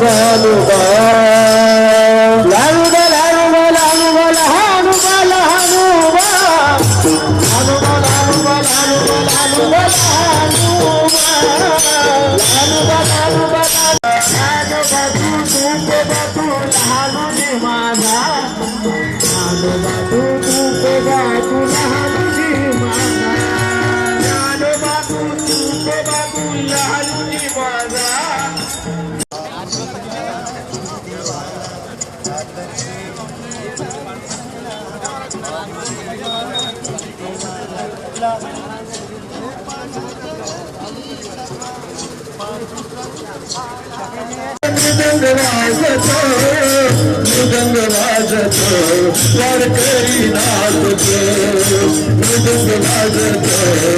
ভালোবাস मृदंग वाजतो वारकरी नाचतो मृदंग वाजतो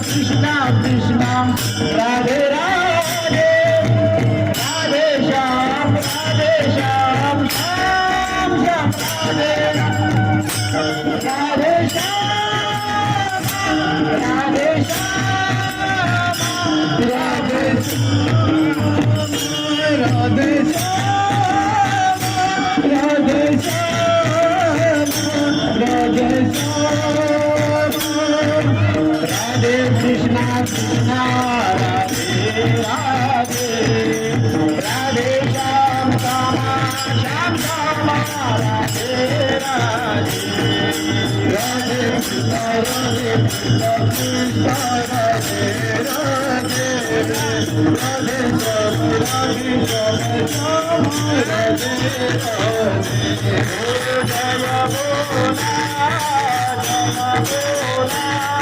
Krishna Krishna Radhe Radhe Radhe Sham Radhe Sham Sham Sham Radhe Radhe Sham Radhe Krishna Krishna Radhe Radhe Radhe শ্যাম শ্যামা শ্যাম শ্যামা রাধে রাধে রাধে কৃষ্ণ রাধে কৃষ্ণ রাধে রাধে রাধে শ্যাম রাধে শ্যাম রাধে রাধে জয় বাবা জয় বাবা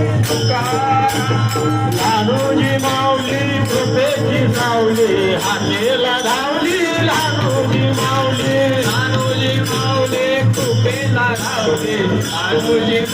लालूजी मावली कृपेची सावली हाकेला धावली लालूजी माऊली लालूजी माऊली कृपेला धावली लालूजी